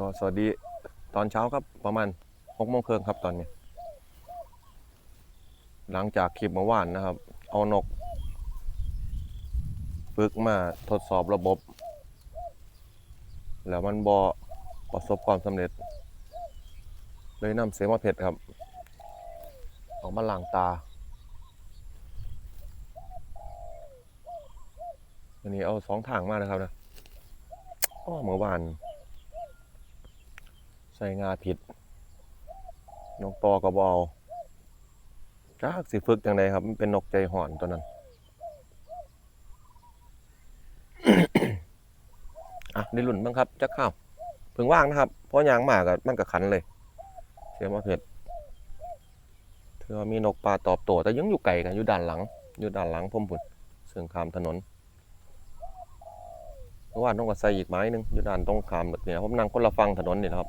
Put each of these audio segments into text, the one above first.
ก็สวัสดีตอนเช้าครับประมาณหกโมงครึ่งครับตอนนี้ หลังจากคลิปเมื่อวานนะครับ เอานกฝึกมาทดสอบระบบ แล้วมันบอประสบความสำเร็จ เลยนำเสมาเพชรครับ ออกมาล้างตาวันนี้เอาสองทางมานะครับนะอ้อเมื่อวาน ใส่งาผิดนกตอกระบเอาจ้ากสิฝึกจังไดครับ มันเป็นนกใจห่อนตัวนั้น อะได้หลุ่นบ้างครับจักข้าวเพิ่งว่างนะครับ เพราะยางมากอะมันกับขันเลย เสียมาเผ็ดถือมีนกปลาตอบโต้แต่ยังอยู่ไกลกันอยู่ด้านหลัง อยู่ด้านหลังผมพุ่นเสื่องขามถนนเพราะว่าต้องกับใส่อีกไม้หนึงอยู่ด้านตรงขามแบบนี้ผมนั่งคนละฝั่งถนนนี่ครับ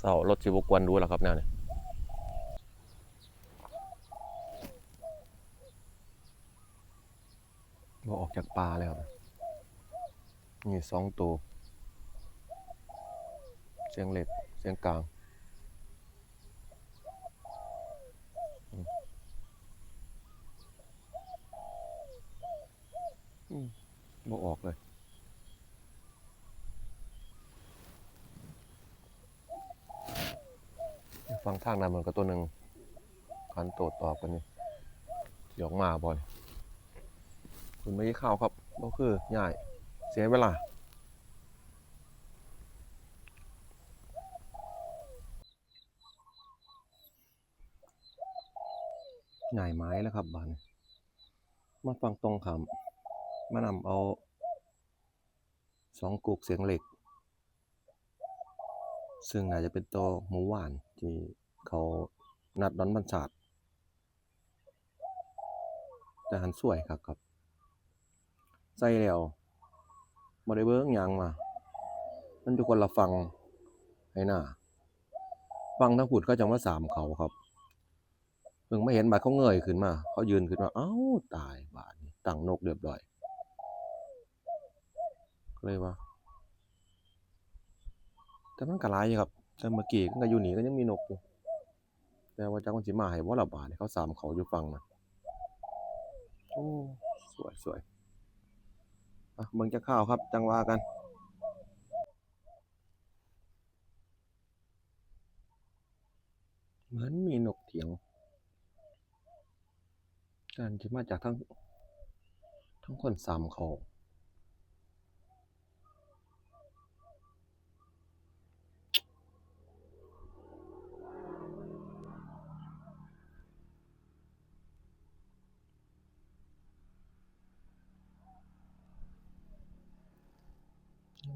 เศร้าๆรถสิบกวนดูแล้วครับแนวนี้บ่ออกจากป่าแล้วนะนี่สองตัว เสียงเล็กเสียงกลางอืมอืมบ่ออกเลย ฟังทางนั้นมันก็ตัวหนึ่งคันโตดตอบกันนี่สิออกมาบ่อยคุณไม่ข้าวครับก็คือง่ายเสียเวลาหน่ายไม้แล้วครับบานมาฟังตรงคำมานำเอาสองกุกเสียงเหล็ก ซึ่งอาจจะเป็นตัวหมูหวาน ที่เขานัดดอนบัญชาดแต่หันสวยครับครับ ใส่แล้วบ่ได้เบิ้งยังมามันอยู่คนละฟังให้หน้า ฟังทั้งผุดก็จะมาสามเขาครับเพิ่งไม่เห็นบาดเขาเงยขึ้นมา เขายืนขึ้นมา เอ้าตายบาดตั้งนกเรียบร้อยเลยว่าแต่มันก็หลายอยู่ครับ แต่เมื่อกี้ก็อยู่หนีก็ยังมีนกอยู่แต่ว่าจักมันสิมาให้บ่ละบาดนี้เขาสามเขาอยู่ฟังนะโอ้สวยสวยอะเบิ่งจักข้าวครับ จังว่ากันเหมือนมีนกเถียงการจะมาจากทั้งทั้งคนสามเขา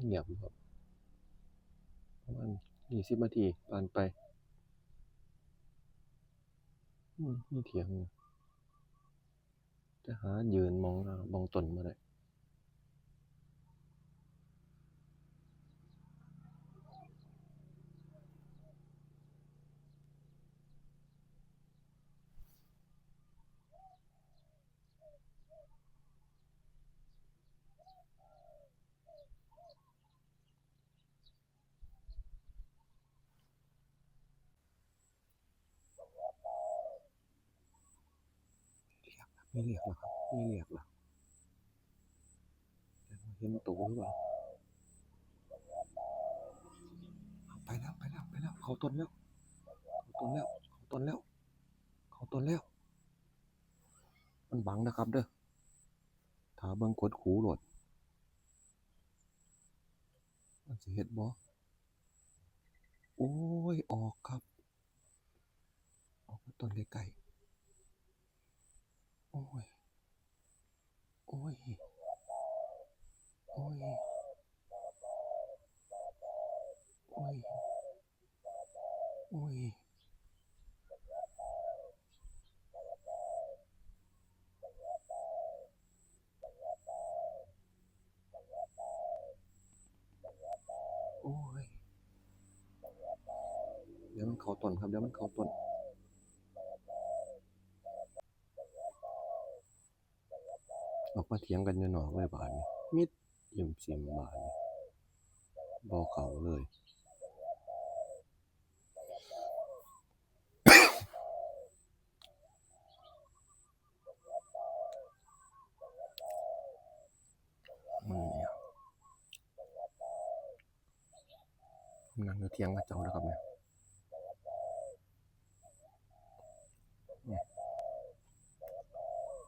เงียบครับประมาณยี่สิบนาทีผ่านไปอืมมีเถียง จะหายืนมองมองต้นมาได้ ไม่เรียกหรอกครับไม่เรียกหรอกเห็นตัวหรือเปล่าไปแล้วไปแล้วไปแล้วเขาต้นแล้วเขาต้นแล้วเขาต้นแล้วเขาต้นแล้ว มันบังนะครับเด้อถ้าเบิ่งกดหูโหลดมันสิเฮ็ดบ่โอ้ย ออกครับ ออกมาต้นไกลๆ โอ้ย โอ้ย โอ้ย โอ้ย โอ้ย โอ้ย เดี๋ยวมันเขาต้นครับ เดี๋ยวมันเขาต้น ออก มาเถียงกันอยู่นอกเลยบาดนี้มิดยิ้มเสียมบาดนี้บอเขาเลย มือเนี่ยนั่งอยู่เทียงกับเจ้าแล้วครับเนี่ย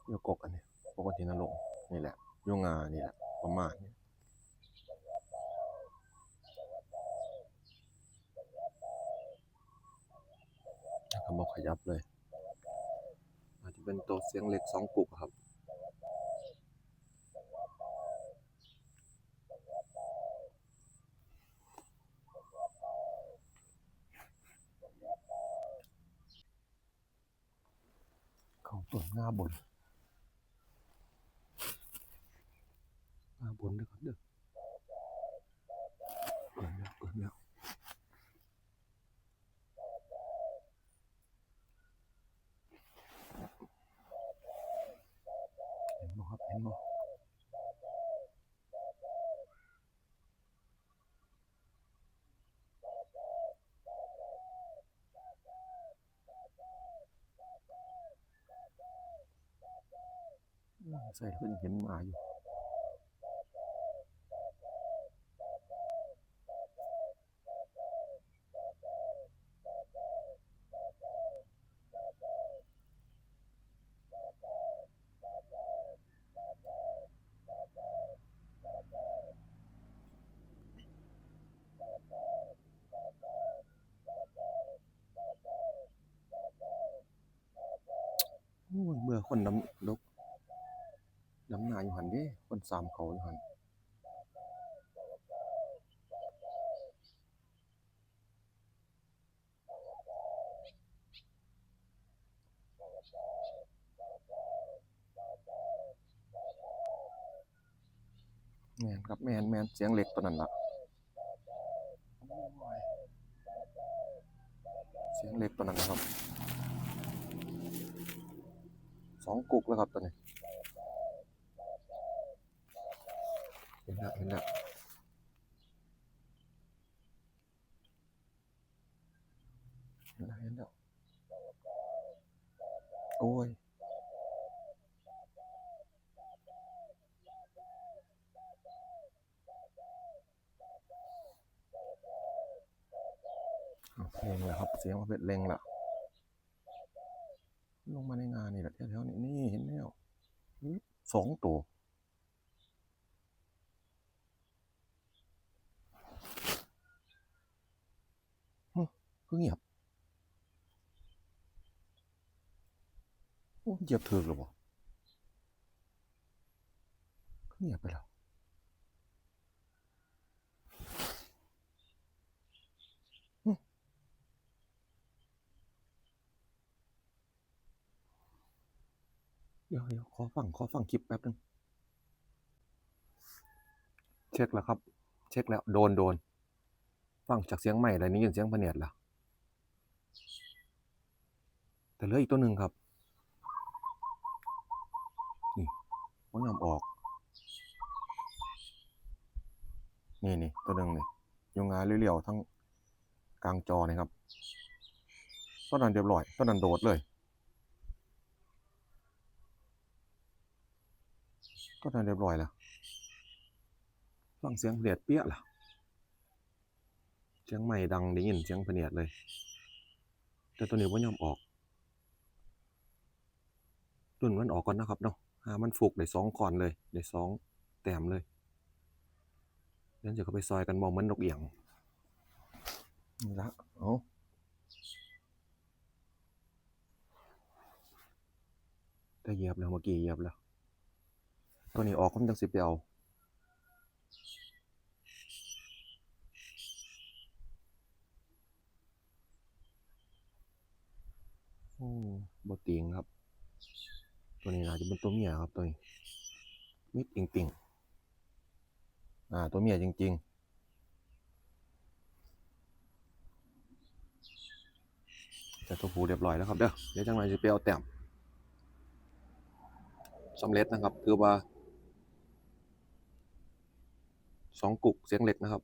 โยกกอันนี้ปกตินรกนี่แหละโยงานี่แหละ ประมาณนี้แล้วก็ บอกขยับเลยอาจจะเป็นตัวเสียงเล็กสองกุกครับเขาต้นหน้าบนหน้าบนด้วยครับเด้อเกินแล้วเกินแล้วเห็นบ่ครับเห็นบ่อืม ใส่เพิ่นเห็นหมาอยู่โอ้ยเมื่อคนน้ำลก อยู่หันด้คนสามเขาอยู่หันแมนครับแมนแมนเสียงเล็กตัวนั้นละเสียงเล็กตัวนั้นนะครับสองกุกแล้วครับตอน นี้เห็นแล้วเห็นแล้วเห็นแล้วโอ้ยเล็งแล้วครับ เสียงมาเป็นเล็งละลงมาในงานนี่แหละแถวๆนี้นี่เห็นแล้วสองตัว คือเงียบโอ้เหยียบเถือกหรือเปล่าเงียบไปแล้วเดี๋ยวเดี๋ยวขอฟัง ขอฟังคลิปแป๊บนึง เช็คแล้วครับ เช็คแล้ว โดนโดน ฟังจากเสียงใหม่อะไรนี้ยินเสียงพเนียดแล้ว แต่เหลืออีกตัวหนึ่งครับ นี่ ว่ยอมออก นี่นี่ตัวหนึ่งนี่ยงงาเรียวๆทั้งกลางจอนี่ครับต้นนั้นเรียบร้อยต้นนั้นโดดเลยต้นนั้นเรียบร้อยแล้วฟังเสียงเผลียดเปี้ยล่ะเสียงใหม่ดังได้ยินเสียงเผลียดเลย แต่ตัวนี้ว่ายอมออกรุ่นมันออกก่อนนะครับเนาะ หามันฟุกได้สองก่อนเลยได้สองแต้มเลยเดี๋ยวจะเข้าไปซอยกันมองเหมันนกเอียงนี่ละเอาได้เหยียบแล้วเมื่อกี้เหยียบแล้วตัวนี้ออกผมจังสิไปเอาโอ้บติงครับ ตัวนี้นะจะเป็นตัวเมียครับตัวนี้มิดจริงๆอ่า ตัวเมียจริง ๆแต่ตัวผู้เรียบร้อยแล้วครับเด้อเดี๋ยวจังไรจะไปเอาแต้มสำเร็จนะครับ คือว่าสองกุกเสียงเหล็กนะครับ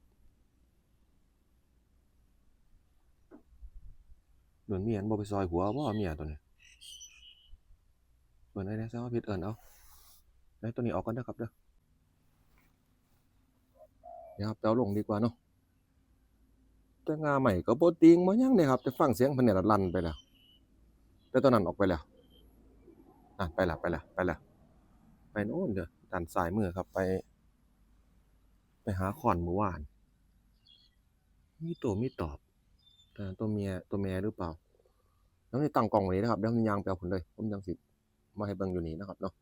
เหมือนเมียนบอไปซอยหัวว่าเมียตัวนี้ เปิดได้ได้ซะว่าผิดเอิ้นเอาได้ตัวนี้ออกก่อนเด้อครับเด้อเดี๋ยวครับไปเอาลงดีกว่าเนาะแต่งาใหม่ก็บ่ติงบ่หยังเด้ครับแต่ฟังเสียงพิ่นเนี่ยลั่นไปแล้ว แต่ตัวนั้นออกไปแล้วอะไปแล้วไปแล้วไปแล้วไปโน่นเด้อด้านซ้ายมือครับไป ไปหาขอนเมื่อวาน มีตัวมีตอบแต่ตัวเมียตัวแม่หรือเปล่า แล้วนี่ตั้งกล้องไว้นี่นะครับเดี๋ยวมันยางไปเอาผลเลย ผมยังสิ มาให้เบิ่งอยู่นี่นะครับเนาะ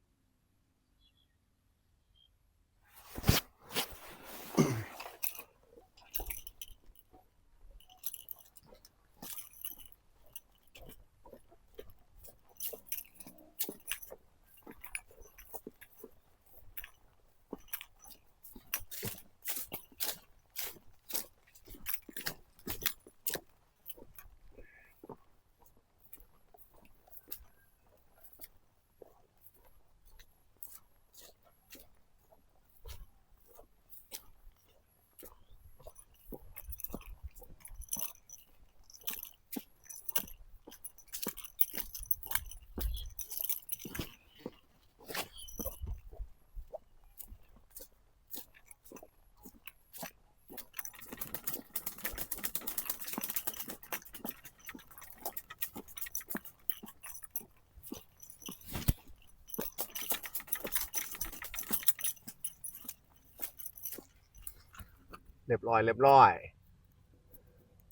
เรียบร้อยเรียบร้อย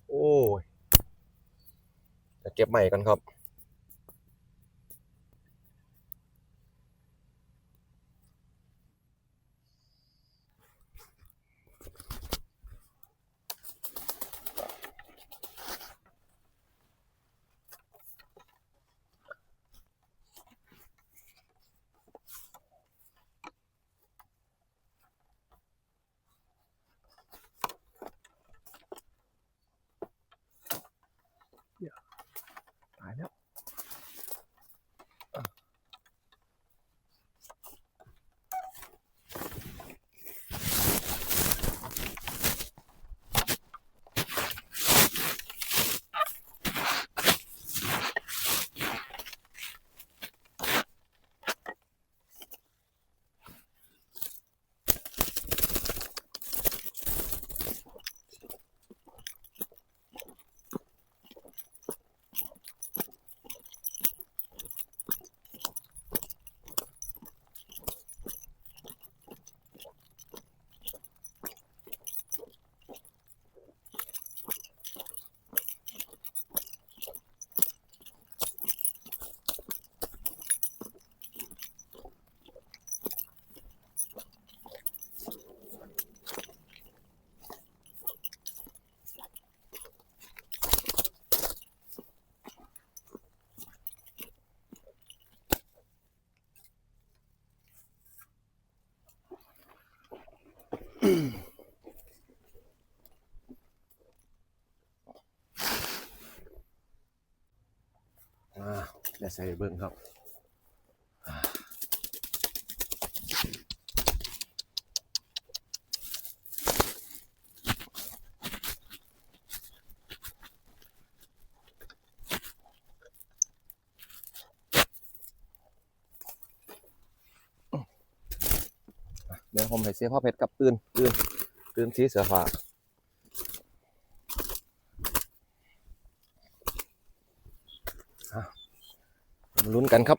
โอ้ยจะเก็บใหม่กันครับ เดี๋ยวใส่เบิ่งครับเดี๋ยวผมให้เสียพ่อเพชรกับตื่นตื่นตื่นสีเสือฟ้าอะมา ลุ้นกันครับ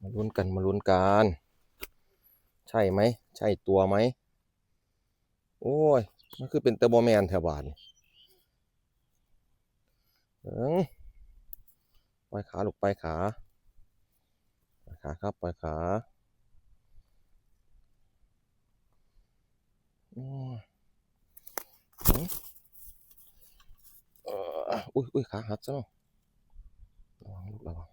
มาลุ้นกันมาลุ้นกัน ใช่ไหม ใช่ตัวไหม โอ้ย มันคือเป็นเตอร์โบแมนแถวบ้านเอิงปล่อยขาลูกปล่อยขาปล่อยขาครับปล่อยขาอ้อุ้ยอุ้ยขาหักซะเนาะ ระวัง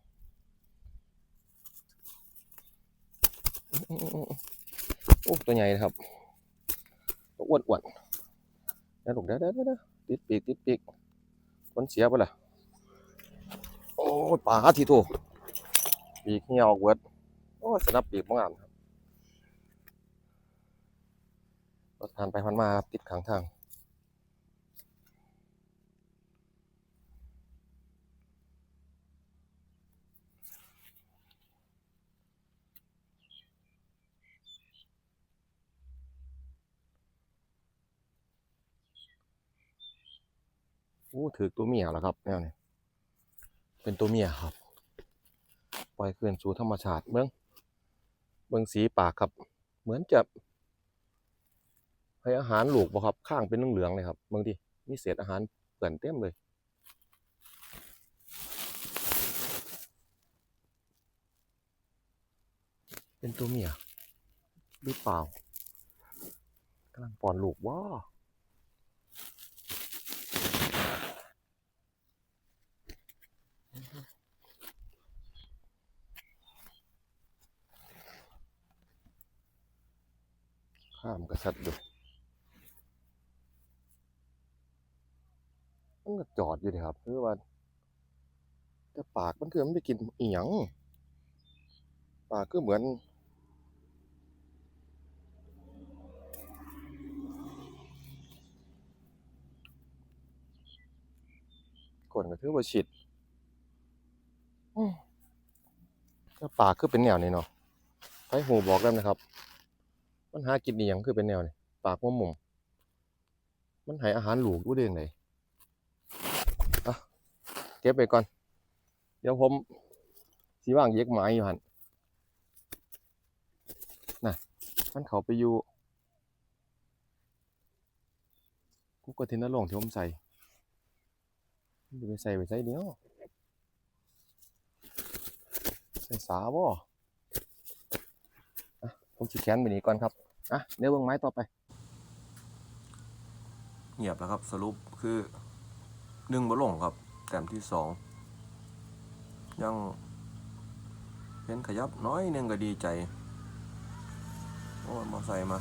ลูกระวังอื้ออื้ออื้ออื้อโอ้ตัวใหญ่ครับอ้วนอ้วนเดี๋ยวลูกเดี๋ยวเดี๋ยวเดี๋ยวติดปีกติดปีกคนเสียไปละโอ้ปลาทีโตปีกเหี่ยวเวิร์ดโอ้สนับปีกมากครับรถผ่านไปผ่านมาติดข้างทาง อู้ถือตัวเมียแล้วครับแนวนี้เป็นตัวเมียครับ ปล่อยคืนสู่ธรรมชาติเบิ้งเบิ้งสีปากครับ เหมือนจะให้อาหารลูกบ่ครับ ข้างเป็นเหลืองๆเลยครับบางทีมีเศษอาหารเปื่อนเต็มเลยเป็นตัวเมียหรือเปล่ากำลังป้อนลูกว้า ข้ามกระสัดอยู่มันก็จอดอยู่ดีครับคือว่าแต่ปากมันคือมันไปกินเอียงปากก็เหมือนกวนก็ถือว่าฉิดอื้อก็ปากคือเป็นแนวนี้เนาะไผหูบอกแล้วนะครับ มันหากินอีหยังคือเป็นแนวนี้ปากมุมมุมมันให้อาหารหลูกรู้ได้ยังไงอะเก็บไปก่อน เดี๋ยวผมสีว่างเย็กไม้อยู่หันน่ะ มันเขาไปอยู่กูก็ทินนลงที่ผมใส่ไปใส่ไปใส่เดียวใส่สาบ่อะผมสิแขนไปนี้ก่อนครับ อะเดี๋ยวเบิ่งไม้ต่อไป เงียบแล้วครับ สรุปคือหนึ่งบ่ลงครับ แต้มที่สองยังเห็นขยับน้อยหนึ่งก็ดีใจ โอ้ยมาใส่มา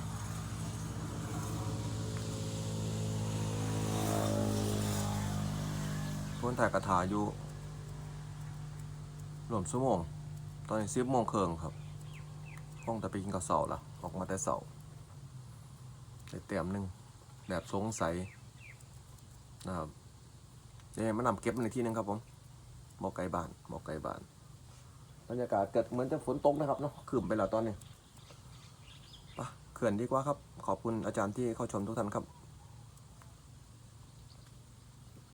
คนถ่ายกระถาอยู่รวมชั่วโมง ตอนนี้สิบโมงเครึ่งครับห้องแต่ไปกินกับเสาละออกมาแต่เสา ได้เต็มหนึ่งแบบสงสัยนะครับเดี๋ยวมานำเก็บในที่หนึงครับผมหมอกไก่บ้านหมอกไก่บ้านบรรยากาศเกิดเหมือนจะฝนตกนะครับเนาะขึ้นไปแล้วตอนนี้ปะเขื่อนดีกว่าครับ ขอบคุณอาจารย์ที่เข้าชมทุกท่านครับ